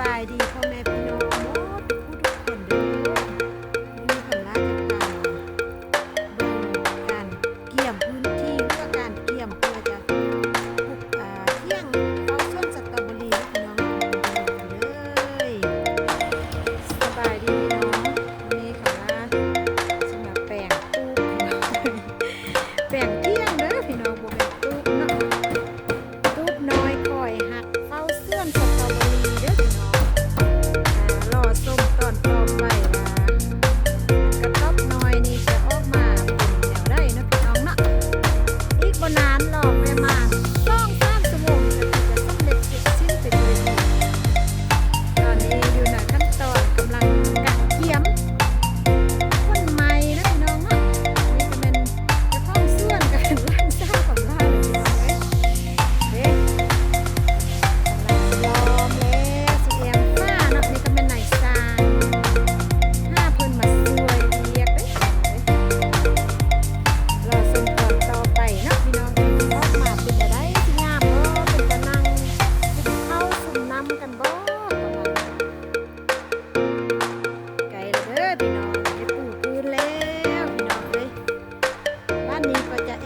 บายดีพ่อแม่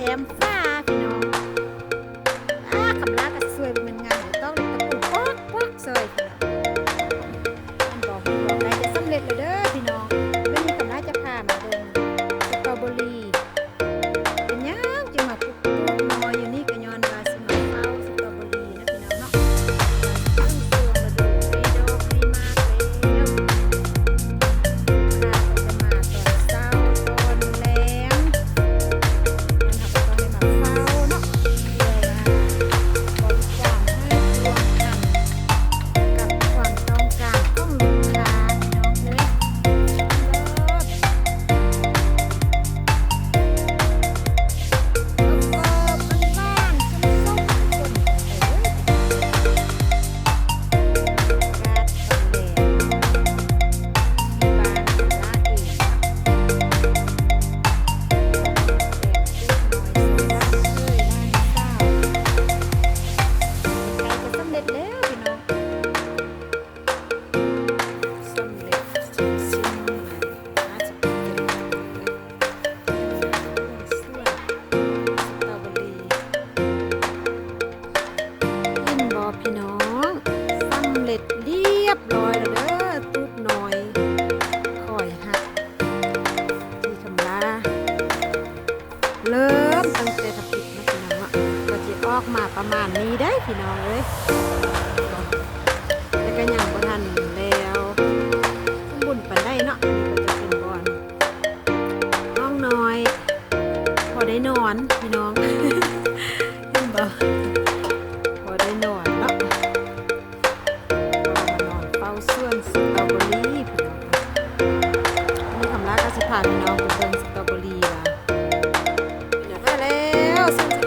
am ประมาณนี้ได้พี่น้องเอ้ยแล้วก็ยังบ่ทันแล้วบุญปันได้เนาะอันนี้ก็จะเป็นบอลน้องน้อย พอได้นอนพี่น้องเห็นบ่พอได้นอนเนาะนอนเฝ้าส่วนสตรอเบอรี่พี่น้องนี่คำลากาสิพาพี่น้องไปเสตรอเบอรี่ล่ะเดี๋ยวมาแล้ว